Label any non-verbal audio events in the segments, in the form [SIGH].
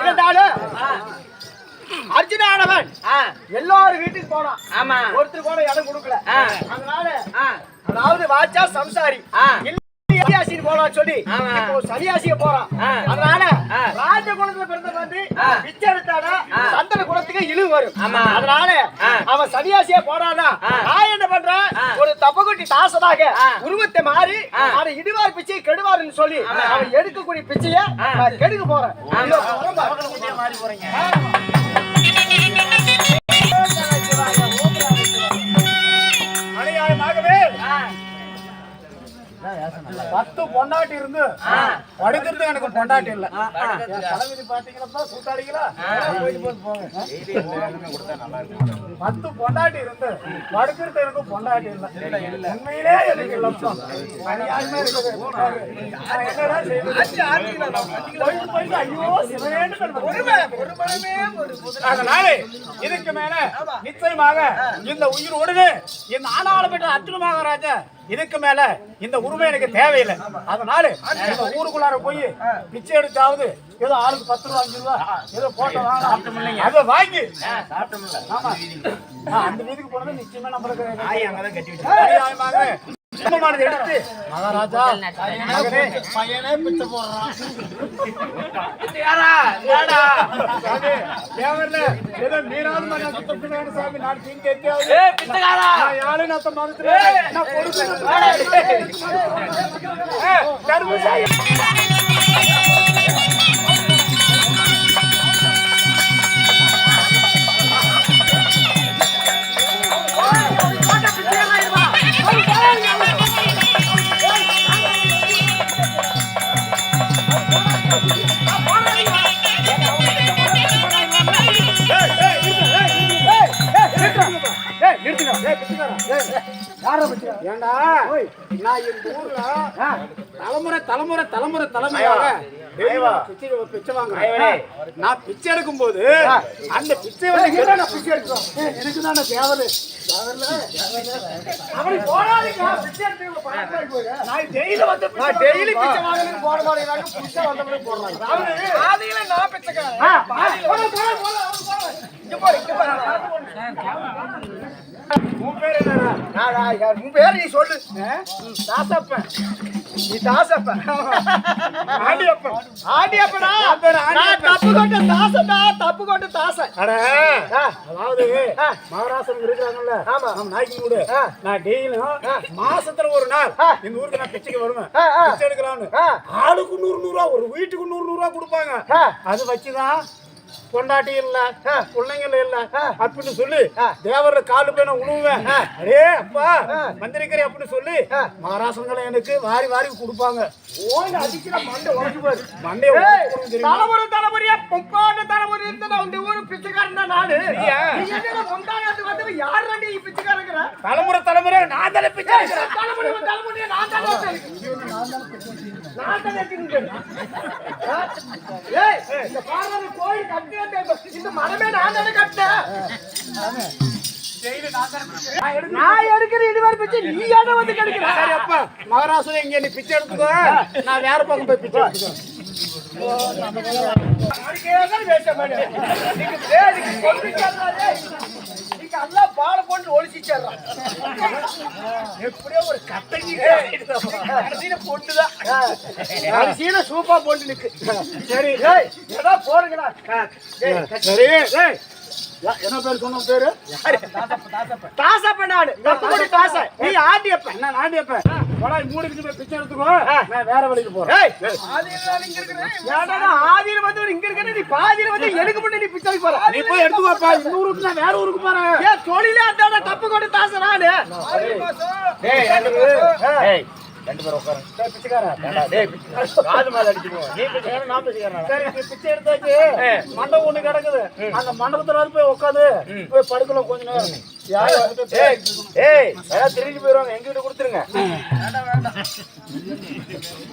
இருந்தாலும் அர்ஜுனானவன் எல்லாரும் வீட்டுக்கு போனான். ஆமா. ஒருத்தர் கூட இடம் கொடுக்கல. அதனால அதாவது வாச்சா சம்சாரி. சன்னியாசின்னு போலாம் சொல்லி. இப்போ சன்னியாசிய போறான். அதனால ஆ. ராஜ குலத்துல பிறந்த வந்து. பிச்சை எடுத்தானா குலத்துக்கு இழு வரும். அதனால. அவன் சன்னியாசியா போறானா. நான் என்ன பண்றேன். ஒரு தப்பகுட்டி தாசனாக. உருவத்தை மாறி. அதை இடுவார் பிச்சை கெடுவாருன்னு சொல்லி. அவன் எடுக்கக்கூடிய பிச்சைய. நான் கெடுக்க போறேன் பத்து பொண்டாட்டி இருந்து. படுக்கிறது எனக்கு பொண்டாட்டி இல்ல. என் தலைவிதி போட்டு போங்க. பத்து பொண்டாட்டி இருந்து படுக்கிறது எனக்கு பொண்டாட்டி இல்ல. உண்மையிலே எனக்கு லட்சம். அதனால இதுக்கு மேல நிச்சயமாக இந்த உயிர் ஒடுது இந்த ஆனால பெற்ற அர்ஜுன மகாராஜா இதுக்கு மேல இந்த உரிமை எனக்கு தேவையில்லை. அதனால இந்த ஊருக்குள்ளார போய் பிச்சை எடுத்தாவது ஏதோ ஆளுக்கு பத்து ரூபா அஞ்சு ரூபா ஏதோ போட்ட வாங்க. அதை வாங்கி. ஆமா. அந்த வீட்டுக்கு போனது நிச்சயமா நம்மளுக்கு எடுத்து மகாராஜா பையனே பிச்சை போடுறான் யாரா? தேவர்ல, ஏதோ மகன் சுத்தம் பின்னாடி சாமி, நான் எங்கேயாவது ஏய், பிச்சைக்காரா! நான் பொறுப்பு கருமசாமி. ஏண்டா? நான் இந்த ஊர்ல? தலைமுறை தலைமுறை தலைமுறை தலைமையாக பிச்சை பிச்சை வாங்குறேன். நான் பிச்சை எடுக்கும் போது அந்த பிச்சை வந்து நான் பிச்சை எடுக்கிறோம்? எனக்கு தான் தேவரு. போடுறாங்க. உன் பேர் என்னடா நான், நான், யா- உன் பேர் நீ சொல்லு தாசப்பன் நீ தாசப்பன் ஆண்டியப்பன் ஆண்டியப்பனா நான். தப்பு கொண்ட தாசடா தப்பு கொண்ட தாசன் அட அதாவது. மகாராஷ்டிரம் இருக்கிறாங்கல்ல ஆமா. நம்ம நாய்க்கு வீடு ஆ. நான் டெய்லியும் மாசத்துல ஒரு நாள். இந்த ஊருக்கு நான் பிச்சைக்கு வருவேன். பிச்சை எடுக்கலாம்னு. ஆளுக்கு நூறு நூறு ரூபா ஒரு வீட்டுக்கு நூறு நூறு ரூபா கொடுப்பாங்க. அது வச்சுதான் பொண்டாட்டி இல்ல. பிள்ளைங்கள இல்ல. அப்படின்னு சொல்லி ஆ. தேவர்ல காலு போய் நான் உழுவேன் அடே அப்பா ஆ. மந்திரிக்கிறேன் அப்படின்னு சொல்லி ஆ. மகாராஷ்டிரங்களை எனக்கு வாரி வாரி கொடுப்பாங்க ஓய்ந்து அடிக்கிற மண்டை உடைச்சு போயிரு. மண்டைய? தலைமுறை தலைமுறையா முப்பாண்டு தலைமுறை இருந்து நான் இந்த ஊரு பிச்சைக்காரன் தான் நானு வந்து யார் நீ பிச்சைக்காரங்கிற தலைமுறை தலைமுறை நான் தானே பிச்சை. தலைமுறை தலைமுறையா நான் தான் கோயில் கட்டி இந்த மரமே நான் தானே கட்டினேன். நான் எடுக்கிற இடுவார் பிச்சை நீ ஏன் வந்து கிடைக்கிற? சரி அப்பா இங்க நீ பிச்சை எடுத்துக்கோ. நான் வேற பக்கம் போய் பிச்சை எடுத்துக்கோ. அதுக்கேதான் பேச மாட்டேன். எல்லாம் பாலை போட்டு ஒழிச்சிச்சாடுறான். எப்படியோ ஒரு கட்டைக்கு கடைசியில பொண்ணுதான். கடைசியில சூப்பா பொண்ணு நிக்கு. சரி ஏதோ போடுங்கடா. ஏய், சரி என்ன பேர் சொன்ன பேரு? தாசப்ப நானு. தப்பு கொண்டு தாச. நீ ஆண்டியப்ப. போடா மூடிக்கிட்டு போய் பிச்சை எடுத்துக்கோ. நான் வேற வழிக்கு போறேன். ஏய், ஏன்டா ஆதியில வந்து இங்க இருக்கிற நீ பாதியில வந்து எனக்கு மட்டும் நீ பிச்சைக்கு போற? நீ போய் எடுத்துக்கோப்பா இந்த ஊருக்கு நான் வேற ஊருக்கு போறேன். ஏன் தொழிலே அதான தப்பு கொண்டு தாச நானு. ஏய். ரெண்டு பேரும் ஏய் ரெண்டு பேரும் உட்காரு டேய் பிச்சைக்காரா டேய் காது மேல அடிச்சுக்கோ. நீ பிச்சைக்காரா நான் பிச்சைக்காரா சரி நீ பிச்சை எடுத்தாச்சு. மண்டபம் ஒண்ணு கிடக்குது. அந்த மண்டபத்துல போய் உட்காந்து போய் படுக்கலாம் கொஞ்ச நேரம். ஏய் ஏய் யாராவது திரும்பி போயிருவாங்க எங்க கிட்ட கொடுத்துருங்க.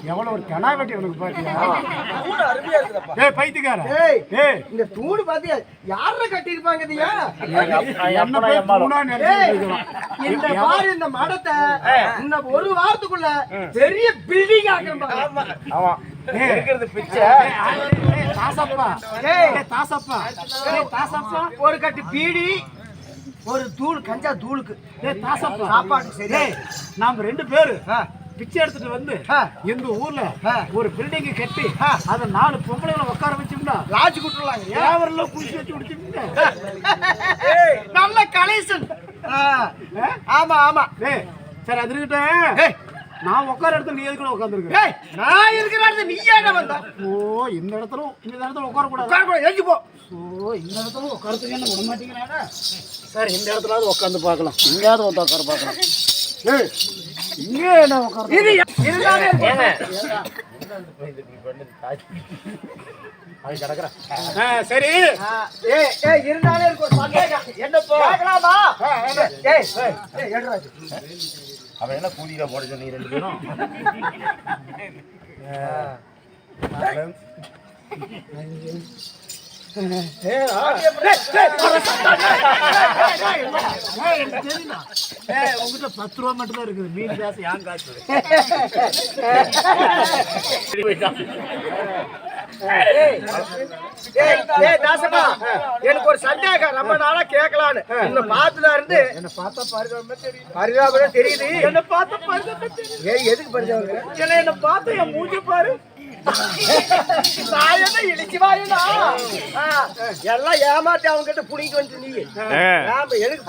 எவ்வளவு ஒரு கனா வெட்டி உனக்கு பாத்தியா? ஏய் பைத்தியக்கார ஏய் ஏய். இந்த தூடு பாத்தியா யார கட்டி இருப்பாங்க இதையா என்ன போய் தூணா ஏய், நினைச்சிட்டு இந்த பாரு இந்த மடத்தை இன்னும் ஒரு வாரத்துக்குள்ள பெரிய பில்டிங் ஆக்குறேன் பாரு. ஆமா. இருக்கிறது பிச்சை. தாசப்பா. ஏய். ஏய், தாசப்பா. ஏய், தாசப்பா ஒரு கட்டு பீடி ஒரு தூள் கஞ்சா தூளுக்கு சரியா? ஏய், நாம ரெண்டு பேரு. பிச்சை எடுத்துட்டு வந்து. எங்க ஊர்ல. ஒரு பில்டிங் கட்டி. அத நாலு பொம்பளைகளை உட்கார வச்சோம்னா லாட்ஜ் குட்டுலாங்க தேவரில் குளிச்சு வச்சு குடிச்சோம்னா நல்ல கலெக்ஷன் ஆமா ஆமா சரி அது இருக்கட்டும். நான் உட்கார இடத்துல நீ எதுக்குள்ள உட்காந்துருக்க ஏய் நான் இருக்கிற இடத்துல நீ ஏன் வந்த ஓ இந்த இடத்துல இந்த இடத்துல உட்கார கூடாது உட்கார எழுதி போ ஓ இந்த இடத்துல உட்காரத்துக்கு என்ன விட மாட்டேங்கிறாங்க சரி இந்த இடத்துலாவது உட்காந்து பார்க்கலாம் இங்கேயாவது வந்து உட்கார பார்க்கலாம் ஏய் இங்கே என்ன உட்கார இது சரி இருந்தாலே இருக்கும் என்னப்பா கேட்கலாமா ஏய் ஏய். அவன் என்ன கூலியில போட சொன்னீங்க ரெண்டு பேரும்? [LAUGHS] உங்ககிட்ட பத்து ரூபா மட்டும் தான் இருக்குது. மீன் காசு யான் காசு. [LAUGHS] [LAUGHS] எனக்கு ஒரு சந்தேகம் ரொம்ப நாளா கேட்கலான்னு இந்த பாத்துல இருந்து என்ன பார்த்தா பரிதாபமே தெரியும் பரிதாபம் தெரியுது என்ன பார்த்தா பரிதாபமே தெரியும் ஏய் எதுக்கு பரிதாபம் என்ன என்ன பார்த்து என் மூஞ்சி பாரு நான் என்ன எல்லாம் ஏமாத்தி அவங்க கிட்ட புடிங்கிட்டு வந்து நீ ஆமா, எதுக்கு